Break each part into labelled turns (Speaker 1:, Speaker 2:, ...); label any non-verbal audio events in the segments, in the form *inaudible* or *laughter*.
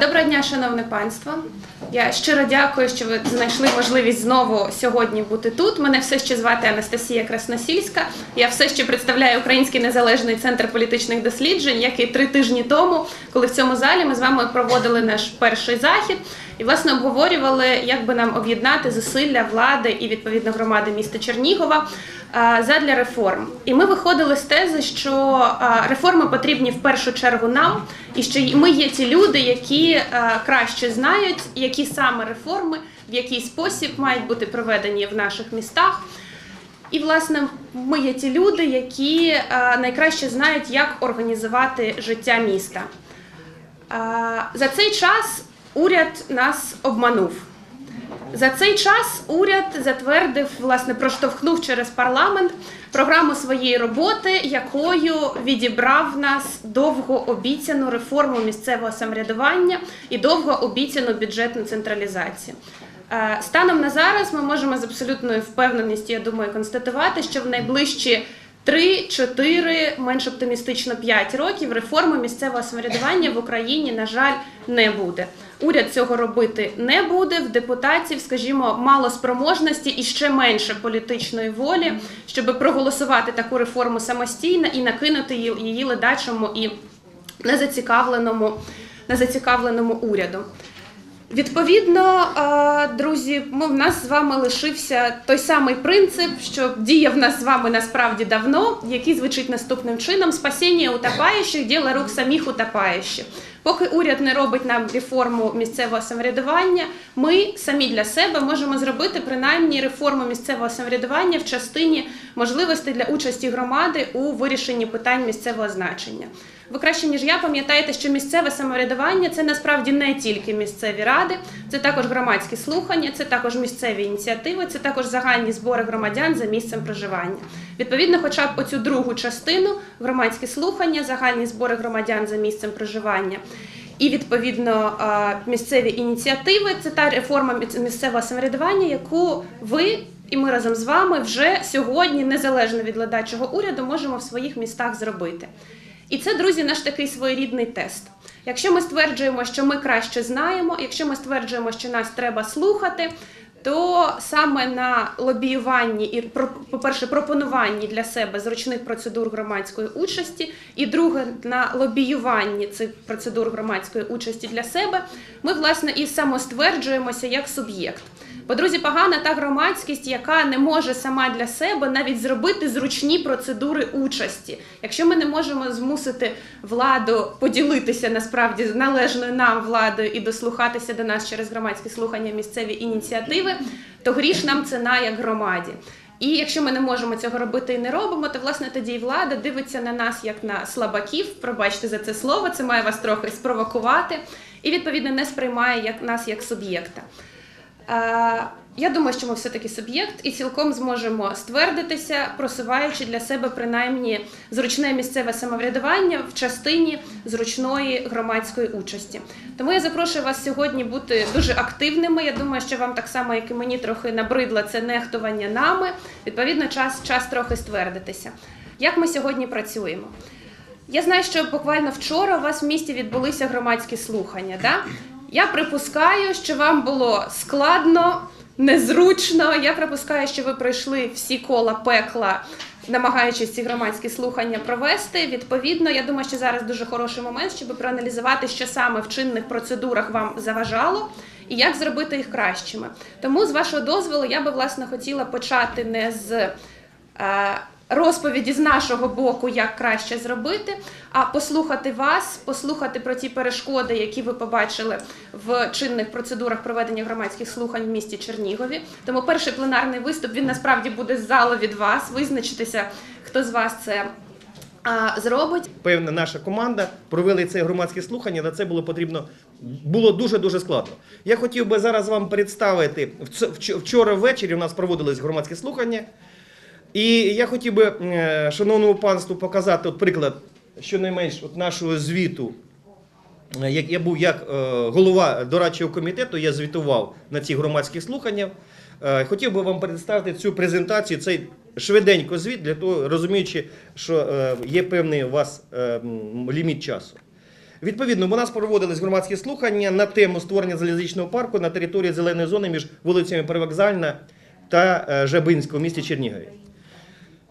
Speaker 1: Доброго дня, шановне панство. Я щиро дякую, що ви знайшли можливість знову сьогодні бути тут. Мене все ще звати Анастасія Красносільська. Я все ще представляю Український незалежний центр політичних досліджень, який три тижні тому, коли в цьому залі ми з вами проводили наш перший захід і власне обговорювали, як би нам об'єднати зусилля влади і відповідно громади міста Чернігова а, задля реформ. І ми виходили з тези, що реформи потрібні в першу чергу нам, і що ми є ті люди, які краще знають, які саме реформи, в який спосіб мають бути проведені в наших містах. І, власне, ми є ті люди, які найкраще знають, як організувати життя міста. За цей час уряд нас обманув. За цей час уряд затвердив, власне, проштовхнув через парламент програму своєї роботи, якою відібрав нас довго обіцяну реформу місцевого самоврядування і довго обіцяну бюджетну централізацію. Е, Станом на зараз ми можемо з абсолютною впевненістю, я думаю, констатувати, що в найближчі 3-4, менш оптимістично 5 років реформи місцевого самоврядування в Україні, на жаль, не буде. Уряд цього робити не буде. В депутатів, скажімо, мало спроможності і ще менше політичної волі, щоб проголосувати таку реформу самостійно і накинути її ледачому і незацікавленому, незацікавленому уряду. Відповідно, е, друзі, ми в нас з вами лишився той самий принцип, що діє в нас з вами насправді давно, який звучить наступним чином: спасіння утопаючих, діло рук самих утопаючих. Поки уряд не робить нам реформу місцевого самоврядування, ми самі для себе можемо зробити принаймні реформу місцевого самоврядування в частині можливостей для участі громади у вирішенні питань місцевого значення. Ви краще ніж я пам'ятаєте, що місцеве самоврядування це насправді не тільки місцеві ради, це також громадські слухання, це також місцеві ініціативи, це також загальні збори громадян за місцем проживання. Відповідно, хоча б оцю другу частину громадські слухання, загальні збори громадян за місцем проживання. І відповідно місцеві ініціативи це та реформа місцевого самоврядування, яку ви і ми разом з вами вже сьогодні, незалежно від ледачого уряду, можемо в своїх містах зробити. І це, друзі, наш такий своєрідний тест. Якщо ми стверджуємо, що ми краще знаємо, якщо ми стверджуємо, що нас треба слухати, то саме на лобіюванні і про- по-перше, пропонуванні для себе зручних процедур громадської участі, і друге на лобіюванні цих процедур громадської участі для себе, ми власне і самостверджуємося як суб'єкт. Бо, друзі, погана та громадськість, яка не може сама для себе навіть зробити зручні процедури участі. Якщо ми не можемо змусити владу поділитися насправді належною нам владою і дослухатися до нас через громадські слухання місцеві ініціативи, то гріш нам ціна як громаді. І якщо ми не можемо цього робити і не робимо, то власне тоді й влада дивиться на нас як на слабаків. Пробачте за це слово, це має вас трохи спровокувати, і відповідно не сприймає як нас як суб'єкта. Я думаю, що ми все-таки суб'єкт і цілком зможемо ствердитися, просуваючи для себе принаймні зручне місцеве самоврядування в частині зручної громадської участі. Тому я запрошую вас сьогодні бути дуже активними. Я думаю, що вам так само, як і мені, трохи набридло це нехтування нами. Відповідно, час, час трохи ствердитися. Як ми сьогодні працюємо? Я знаю, що буквально вчора у вас в місті відбулися громадські слухання. Да? Я припускаю, що вам було складно, незручно. Я припускаю, що ви пройшли всі кола пекла, намагаючись ці громадські слухання провести. Відповідно, я думаю, що зараз дуже хороший момент, щоб проаналізувати, що саме в чинних процедурах вам заважало. І як зробити їх кращими. Тому, з вашого дозволу, я би власне хотіла почати не з е, розповіді з нашого боку, як краще зробити, а послухати вас, послухати про ті перешкоди, які ви побачили в чинних процедурах проведення громадських слухань в місті Чернігові. Тому перший пленарний виступ він насправді буде з залу від вас. Визначитися, хто з вас це зробить.
Speaker 2: певна наша команда провели це громадське слухання. На це було потрібно було дуже дуже складно. Я хотів би зараз вам представити вчора ввечері. У нас проводились громадські слухання, і я хотів би е, шановному панству показати от приклад щонайменш от нашого звіту. Е, Як я був як е, голова дорадчого комітету, я звітував на ці громадські слухання. Е, Хотів би вам представити цю презентацію. Цей швиденько звіт, для того, розуміючи, що є певний у вас ліміт часу. Відповідно, у нас проводились громадські слухання на тему створення залізничного парку на території зеленої зони між вулицями Привокзальна та Жабинського в місті Чернігові.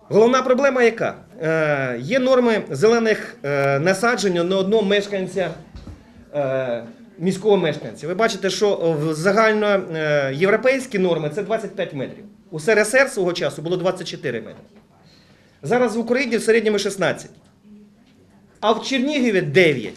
Speaker 2: Головна проблема яка? Е, є норми зелених е, насаджень на одного мешканця, е, міського мешканця. Ви бачите, що в загальноєвропейські норми це 25 метрів. У СРСР свого часу було 24 метри. Зараз в Україні в середньому 16. А в Чернігові 9.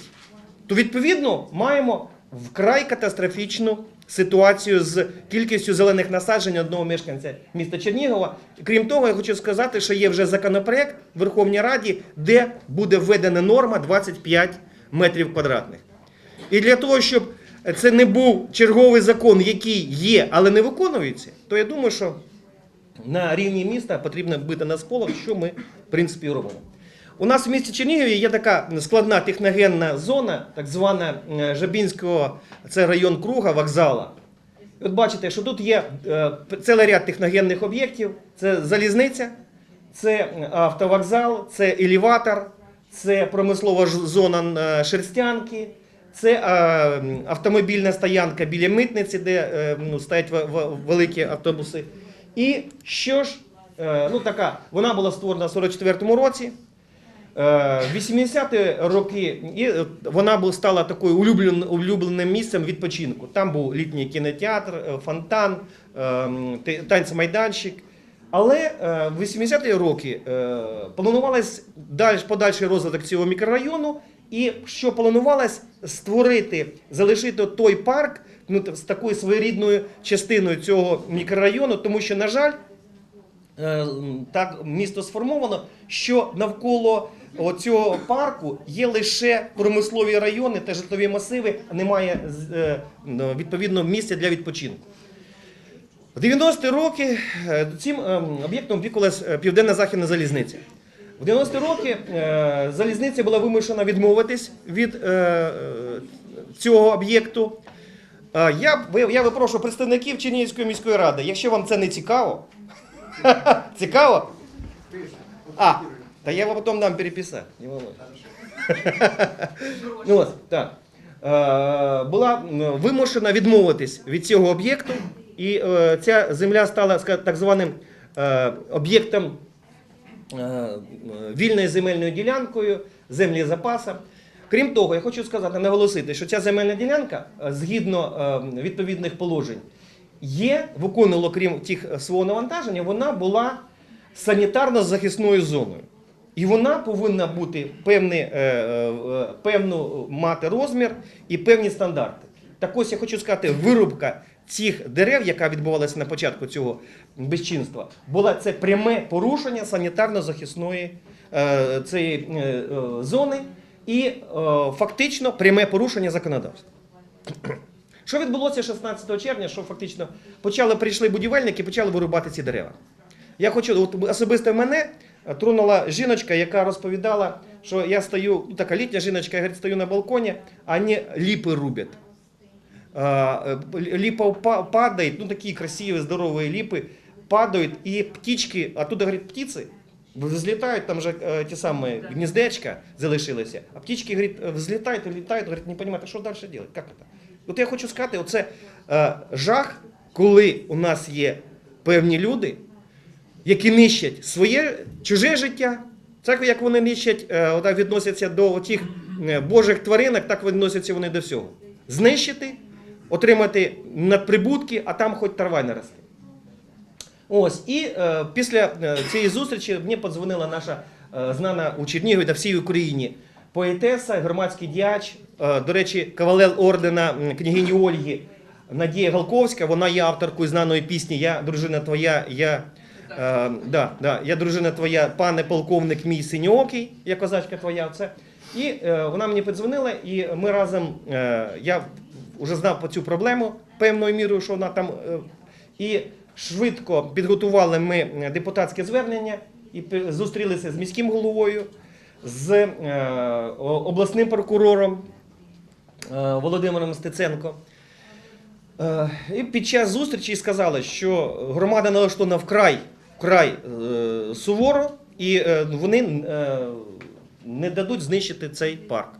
Speaker 2: То відповідно маємо вкрай катастрофічну ситуацію з кількістю зелених насаджень одного мешканця міста Чернігова. Крім того, я хочу сказати, що є вже законопроект в Верховній Раді, де буде введена норма 25 метрів квадратних. І для того, щоб це не був черговий закон, який є, але не виконується, то я думаю, що на рівні міста потрібно бити на сполох, що ми, в принципі, робимо. У нас в місті Чернігові є така складна техногенна зона, так звана е, Жабінського, це район круга, вокзала. От бачите, що тут є е, цілий ряд техногенних об'єктів: це залізниця, це автовокзал, це елеватор, це промислова зона е, Шерстянки, це е, автомобільна стоянка біля митниці, де е, ну, стоять великі автобуси. І що ж, е, ну така, вона була створена в 44-му році. Е, 80-ті роки і е, вона стала такою улюблен, улюбленим місцем відпочинку. Там був літній кінотеатр, е, фонтан, е, танцмайданчик. Але е, в 80-ті роки е, планувалось подальший розвиток цього мікрорайону, і що планувалось створити, залишити той парк ну, з такою своєрідною частиною цього мікрорайону, тому що, на жаль, Е, так місто сформовано, що навколо цього парку є лише промислові райони та житлові масиви, а немає е, ну, відповідно місця для відпочинку. В 90-ті роки е, цим е, об'єктом опікувалась е, Південно-Західна залізниця. В 90-ті роки залізниця була вимушена відмовитись від цього об'єкту. Я, я випрошую представників Чернігівської міської ради, якщо вам це не цікаво, *laughs* цікаво? А, та я вам потім дам переписати. Не волнуйтесь. *laughs* ну, от, так. Е, була вимушена відмовитись від цього об'єкту, і е, ця земля стала так званим е, об'єктом е, е, вільною земельною ділянкою, землі запасом. Крім того, я хочу сказати, наголосити, що ця земельна ділянка, згідно е, відповідних положень, є, виконувала, крім тих свого навантаження, вона була санітарно-захисною зоною. І вона повинна бути певний, е, е, е, певну мати розмір і певні стандарти. Так ось я хочу сказати, вирубка цих дерев, яка відбувалася на початку цього безчинства, була це пряме порушення санітарно-захисної цієї зони і фактично пряме порушення законодавства. *clears throat* Що відбулося 16 червня, що фактично почали прийшли будівельники, почали вирубати ці дерева. Я хочу, от особисто мене е, тронула жіночка, яка розповідала, що я стою, ну, така літня жіночка, я говорить, стою на балконі, а вони ліпи рубять. А, э, Липа упа- падает, ну такие красивые, здоровые липы, падают, и птички, оттуда, говорит, птицы взлетают, там же э, те самые гнездечка залишилися, а птички, говорит, э, взлетают и летают, говорит, не понимають, а що далі робити, як це? От я хочу сказати, оце е, жах, коли у нас є певні люди, які нищать своє чуже життя. Так як вони нищать, е, отак відносяться до тих е, божих тваринок, так відносяться вони до всього. Знищити, отримати надприбутки, а там хоч трава не росте. Ось, і е, після е, цієї зустрічі мені подзвонила наша е, знана у Чернігові та всій Україні поетеса, громадський діяч, е, до речі, кавалер ордена княгині Ольги Надія Галковська. Вона є авторкою знаної пісні Я дружина твоя, я. Е, да, да, я дружина твоя, пане полковник мій синьоокий, я козачка твоя. Це. І е, вона мені подзвонила, і ми разом, е, я вже знав про цю проблему певною мірою, що вона там. Е, і швидко підготували ми депутатське звернення і зустрілися з міським головою, з е, обласним прокурором е, Володимиром Стеценко. Е, І під час зустрічі сказали, що громада налаштована вкрай вкрай е, суворо, і е, вони е, не дадуть знищити цей парк.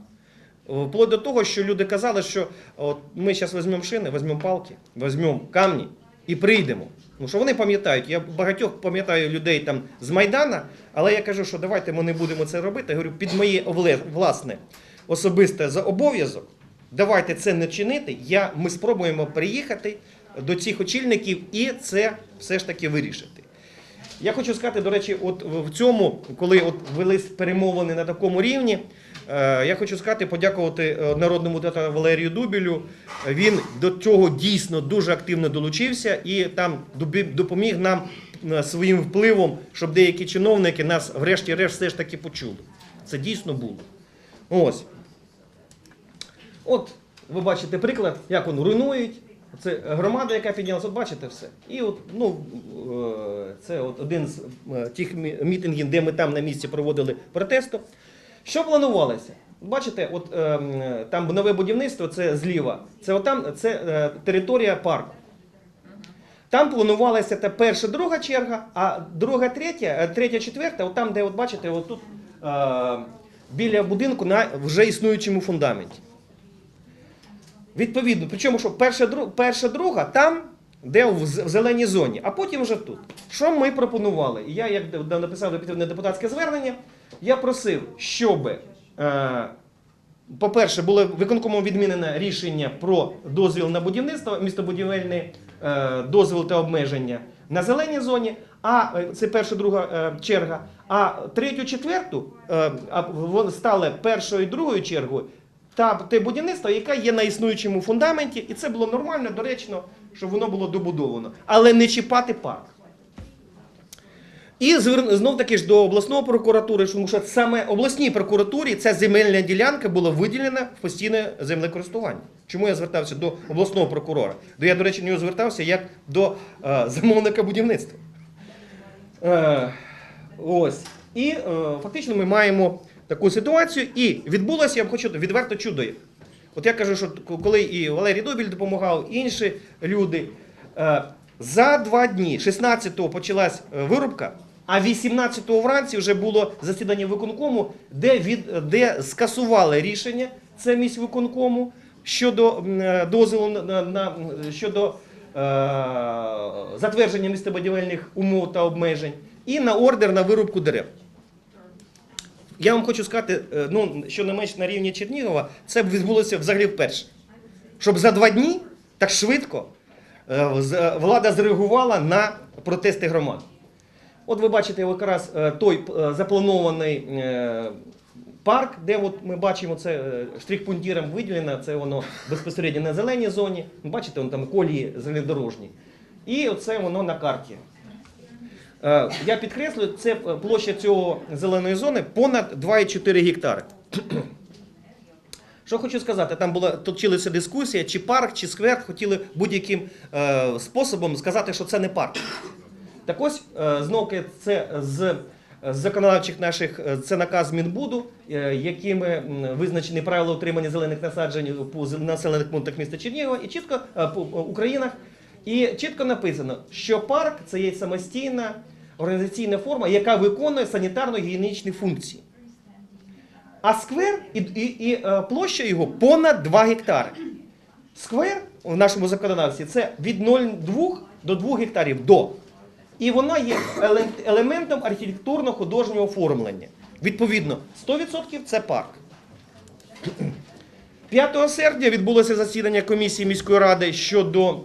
Speaker 2: Вплоть до того, що люди казали, що от ми зараз візьмемо шини, візьмемо палки, візьмемо камні і прийдемо. Ну що вони пам'ятають, я багатьох пам'ятаю людей там з Майдана, але я кажу, що давайте ми не будемо це робити. Я говорю, під моє власне особисте за обов'язок, давайте це не чинити. Я, ми спробуємо приїхати до цих очільників і це все ж таки вирішити. Я хочу сказати, до речі, от в цьому, коли от велись перемовини на такому рівні, е, я хочу сказати, подякувати е, народному депутату Валерію Дубілю. Він до цього дійсно дуже активно долучився і там допоміг нам е, своїм впливом, щоб деякі чиновники нас, врешті-решт, все ж таки почули. Це дійсно було. Ось. От ви бачите приклад, як вони руйнують. Це громада, яка піднялася, от бачите все. І от, ну, е, це от один з е, тих мітингів, де ми там на місці проводили протесту. Що планувалося? Бачите, от е, там нове будівництво, це зліва. Це отам, це е, територія парку. Там планувалася та перша, друга черга, а друга, третя, третя, четверта, от там, де от бачите, от тут біля будинку на вже існуючому фундаменті. Відповідно, причому, що перша, перша друга там, де в зеленій зоні, а потім вже тут. Що ми пропонували? Я, як написав допитуване депутатське звернення, я просив, щоб, е, по-перше, було виконкомом відмінене рішення про дозвіл на будівництво, містобудівельний е, дозвіл та обмеження на зеленій зоні, а е, це перша, друга черга. А третю, четверту стали першою і другою чергою та те будівництво, яке є на існуючому фундаменті, і це було нормально, доречно, щоб воно було добудовано. Але не чіпати парк. І знов таки ж до обласної прокуратури, тому що саме обласній прокуратурі ця земельна ділянка була виділена в постійне землекористування. Чому я звертався до обласного прокурора? До я, до речі, нього звертався як до е, замовника будівництва. Е, ось. І е, фактично ми маємо таку ситуацію. І відбулося, я б хочу відверто чудо. От я кажу, що коли і Валерій Добіль допомагав, і інші люди. е, За два дні, 16-го почалась е, вирубка, а 18-го вранці вже було засідання виконкому, де, від, де скасували рішення це місць виконкому щодо е, дозволу на, на- щодо е, затвердження містобудівельних умов та обмежень, і на ордер на вирубку дерев. Я вам хочу сказати, е, ну, що не менш на рівні Чернігова, це б відбулося взагалі вперше. Щоб за два дні так швидко е, влада зреагувала на протести громад. От ви бачите якраз е, той запланований парк, де от ми бачимо це штрих-пунктіром виділено, це воно безпосередньо на зеленій зоні. Бачите, вон там колії залідорожні. І оце воно на карті. Е, Я підкреслюю, це е, площа цього зеленої зони понад 2,4 гектари. Що хочу сказати, там була точилася дискусія, чи парк, чи сквер, хотіли будь-яким е, способом сказати, що це не парк. Так ось, е, знову це з з законодавчих наших, е, це наказ Мінбуду, е, якими визначені правила утримання зелених насаджень по населених пунктах міста Чернігова і чітко е, по Українах. І чітко написано, що парк це є самостійна організаційна форма, яка виконує санітарно-гігієнічні функції. А сквер і, і, і е, площа його понад 2 гектари. Сквер в нашому законодавстві це від 0,2 до 2 гектарів до. І вона є елементом архітектурно-художнього оформлення. Відповідно, 100% це парк. 5 серпня відбулося засідання комісії міської ради щодо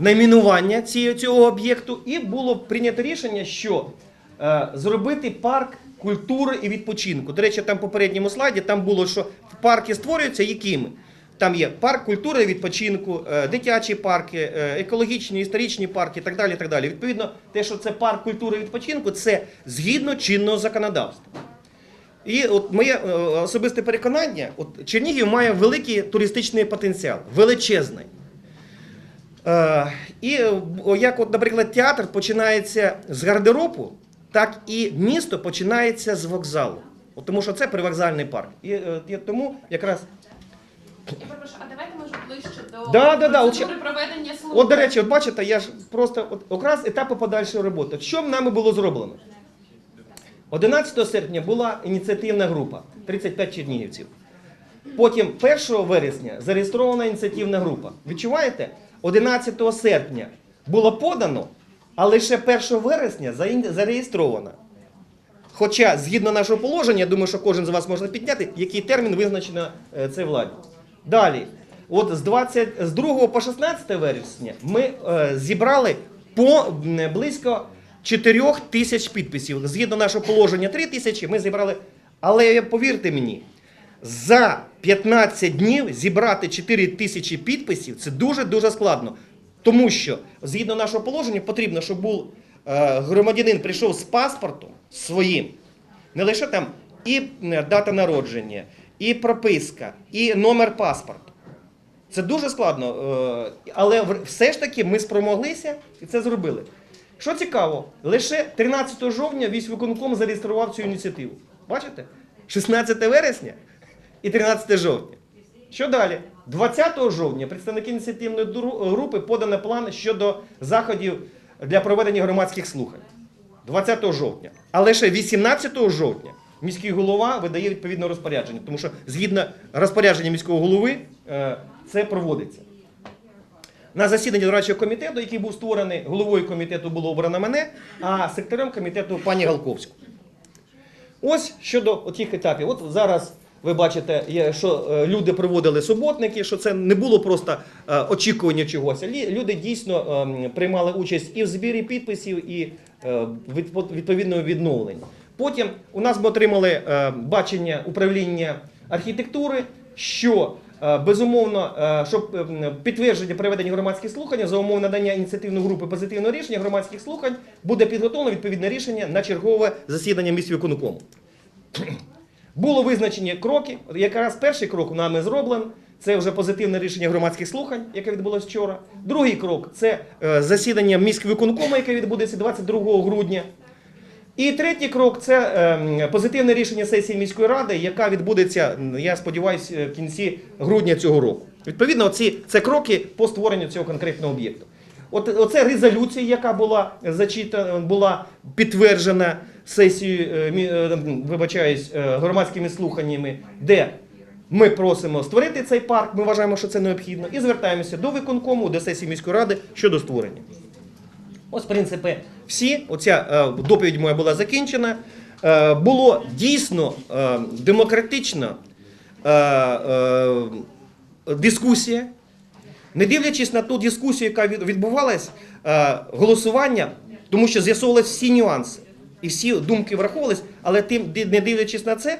Speaker 2: найменування цього об'єкту, і було прийнято рішення, що е, зробити парк культури і відпочинку. До речі, там в попередньому слайді там було, що парки створюються якими? Там є парк культури і відпочинку, е, дитячі парки, е, екологічні, історичні парки і так далі. і так далі. Відповідно, те, що це парк культури і відпочинку, це згідно чинного законодавства. І от моє особисте переконання, от Чернігів має великий туристичний потенціал, величезний. Е, і е, як, от, наприклад, театр починається з гардеробу, так і місто починається з вокзалу. От, тому що це привокзальний парк. І, е, і тому якраз
Speaker 1: а давайте може ближче до
Speaker 2: Да, да, да,
Speaker 1: проведення слухань.
Speaker 2: От, до речі, от бачите, я ж просто от, якраз етапи подальшої роботи. Що нами було зроблено? 11 серпня була ініціативна група 35 чернігівців. Потім 1 вересня зареєстрована ініціативна група. Відчуваєте? 11 серпня було подано, а лише 1 вересня зареєстровано. Хоча, згідно нашого положення, я думаю, що кожен з вас може підняти, який термін визначено е, це владі. Далі, от з, 20, з 2 по 16 вересня ми е, зібрали по близько 4 тисяч підписів. Згідно нашого положення 3 тисячі, ми зібрали. Але повірте мені, за 15 днів зібрати 4 тисячі підписів це дуже-дуже складно. Тому що згідно нашого положення потрібно, щоб був е, громадянин прийшов з паспортом своїм, не лише там і е, дата народження, і прописка, і номер паспорту. Це дуже складно, е, але все ж таки ми спромоглися і це зробили. Що цікаво, лише 13 жовтня військвиконком зареєстрував цю ініціативу. Бачите? 16 вересня і 13 жовтня. Що далі? 20 жовтня представники ініціативної групи подано план щодо заходів для проведення громадських слухань. 20 жовтня. А лише 18 жовтня міський голова видає відповідне розпорядження, тому що згідно розпорядження міського голови е, це проводиться. На засіданні дорадчого комітету, який був створений, головою комітету було обрано мене, а секретарем комітету пані Галковську. Ось щодо тих етапів. От зараз ви бачите, що е, люди проводили суботники, що це не було просто е, очікування чогось. Люди дійсно ем, приймали участь і в збірі підписів, і е, відпо- відновлення. Потім у нас ми отримали бачення управління архітектури, що безумовно, щоб ем, підтвердження проведення громадських слухань за умов надання ініціативної групи позитивного рішення громадських слухань буде підготовлено відповідне рішення на чергове засідання міськвиконкому. Було визначені кроки. Якраз перший крок нами зроблений. Це вже позитивне рішення громадських слухань, яке відбулося вчора. Другий крок це е, засідання міськвиконкому, яке відбудеться 22 грудня. І третій крок це ем, позитивне рішення сесії міської ради, яка відбудеться, я сподіваюся, в кінці грудня цього року. Відповідно, ці це кроки по створенню цього конкретного об'єкту. От оце резолюція, яка була зачитана, була підтверджена сесією, е, е, вибачаюсь, е, громадськими слуханнями, де ми просимо створити цей парк. Ми вважаємо, що це необхідно, і звертаємося до виконкому, до сесії міської ради щодо створення. Ось, в принципі, всі. Оця доповідь моя була закінчена. Було дійсно демократична дискусія. Не дивлячись на ту дискусію, яка від- відбувалась, голосування, тому що з'ясовувалися всі нюанси і всі думки враховувались, але тим, не дивлячись на це,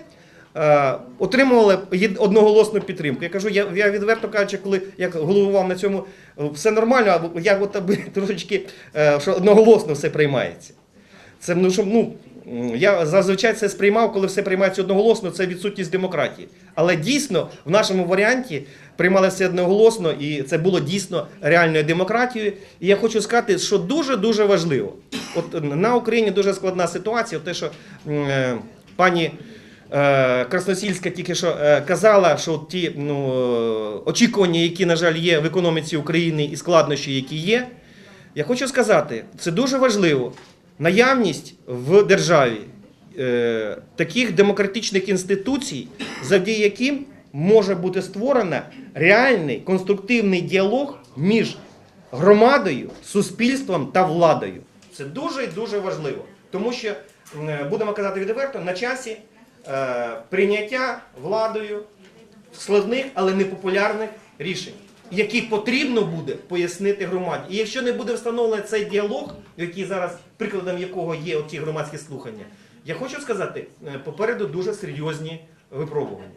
Speaker 2: е, отримували одноголосну підтримку. Я кажу, я, я відверто кажучи, коли я головував на цьому, е, все нормально, а я от *laughs* трошечки, е, що одноголосно все приймається. Це ну, що, ну, я зазвичай це сприймав, коли все приймається одноголосно, це відсутність демократії. Але дійсно в нашому варіанті приймали все одноголосно, і це було дійсно реальною демократією. І я хочу сказати, що дуже дуже важливо. От на Україні дуже складна ситуація. Те, що е, пані. е, Красносільська тільки що е, казала, що ті ну, очікування, які, на жаль, є в економіці України і складнощі, які є, я хочу сказати, це дуже важливо. Наявність в державі е, таких демократичних інституцій, завдяки яким може бути створено реальний конструктивний діалог між громадою, суспільством та владою. Це дуже і дуже важливо. Тому що, будемо казати відверто, на часі е, прийняття владою складних, але непопулярних рішень, які потрібно буде пояснити громаді. І якщо не буде встановлений цей діалог, який зараз прикладом якого є оті громадські слухання, я хочу сказати, е, попереду дуже серйозні випробування.